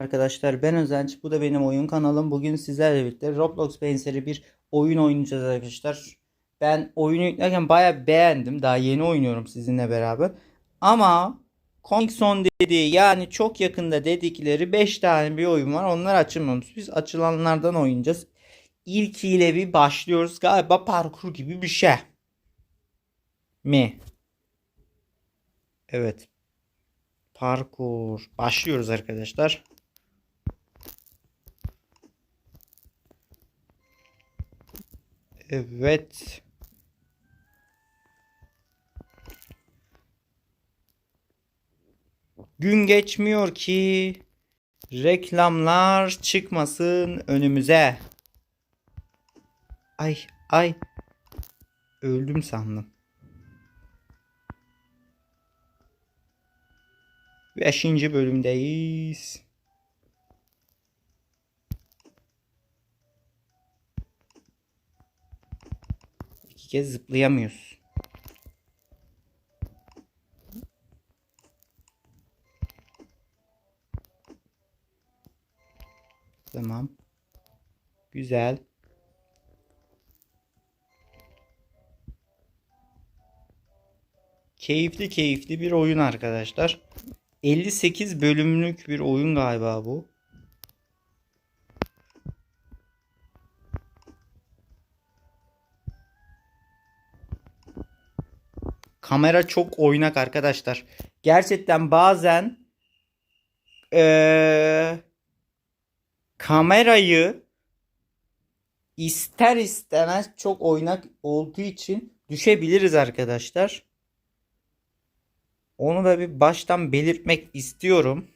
Arkadaşlar ben Özenç. Bu da benim oyun kanalım. Bugün sizlerle birlikte Roblox benzeri bir oyun oynayacağız arkadaşlar. Ben oyunu yüklerken baya beğendim. Daha yeni oynuyorum sizinle beraber. Ama Comic Son dediği yani çok yakında dedikleri 5 tane bir oyun var. Onlar açılmamış. Biz açılanlardan oynayacağız. İlkiyle bir başlıyoruz. Galiba parkur gibi bir şey. Mi? Evet. Parkur. Başlıyoruz arkadaşlar. Evet. Gün geçmiyor ki reklamlar çıkmasın önümüze. Ay ay. Öldüm sandım. Beşinci bölümdeyiz. İki kez zıplayamıyoruz. Tamam. Güzel. Keyifli keyifli bir oyun arkadaşlar. 58 bölümlük bir oyun galiba bu. Kamera çok oynak arkadaşlar. Gerçekten bazen eee, kamerayı ister istemez çok oynak olduğu için düşebiliriz arkadaşlar. Onu da bir baştan belirtmek istiyorum.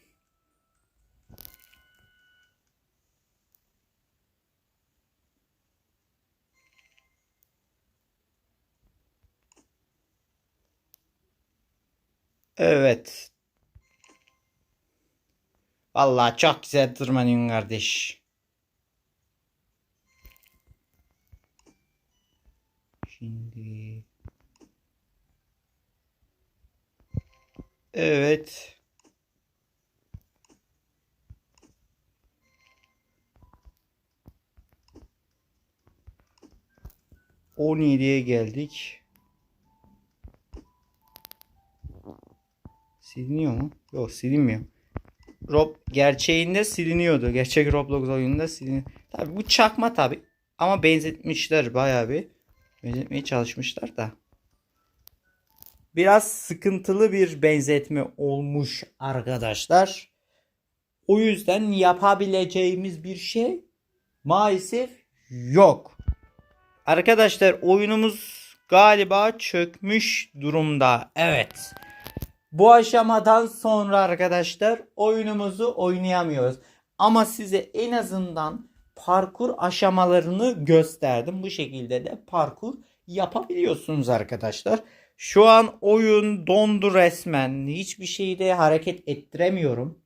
Evet. Vallahi çok güzel tırmanıyorsun kardeş. Şimdi Evet. On yediye geldik. Siliniyor mu? Yok silinmiyor. Rob gerçeğinde siliniyordu. Gerçek Roblox oyununda siliniyor. Tabi bu çakma tabi. Ama benzetmişler bayağı bir. Benzetmeye çalışmışlar da. Biraz sıkıntılı bir benzetme olmuş arkadaşlar. O yüzden yapabileceğimiz bir şey maalesef yok. Arkadaşlar oyunumuz galiba çökmüş durumda. Evet. Bu aşamadan sonra arkadaşlar oyunumuzu oynayamıyoruz. Ama size en azından parkur aşamalarını gösterdim. Bu şekilde de parkur yapabiliyorsunuz arkadaşlar. Şu an oyun dondu resmen. Hiçbir şeyde hareket ettiremiyorum.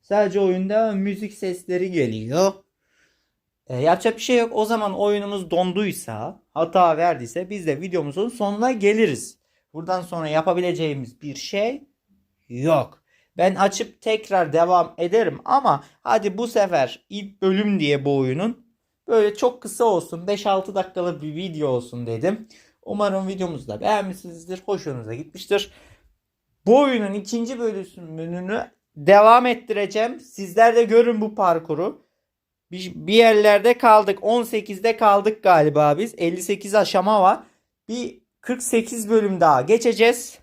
Sadece oyunda müzik sesleri geliyor. E, yapacak bir şey yok. O zaman oyunumuz donduysa, hata verdiyse biz de videomuzun sonuna geliriz. Buradan sonra yapabileceğimiz bir şey yok. Ben açıp tekrar devam ederim ama hadi bu sefer ilk bölüm diye bu oyunun böyle çok kısa olsun 5-6 dakikalık bir video olsun dedim. Umarım videomuzu da beğenmişsinizdir. Hoşunuza gitmiştir. Bu oyunun ikinci bölümünü devam ettireceğim. Sizler de görün bu parkuru. Bir, bir yerlerde kaldık. 18'de kaldık galiba biz. 58 aşama var. Bir 48 bölüm daha geçeceğiz.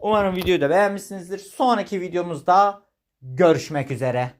Umarım videoyu da beğenmişsinizdir. Sonraki videomuzda görüşmek üzere.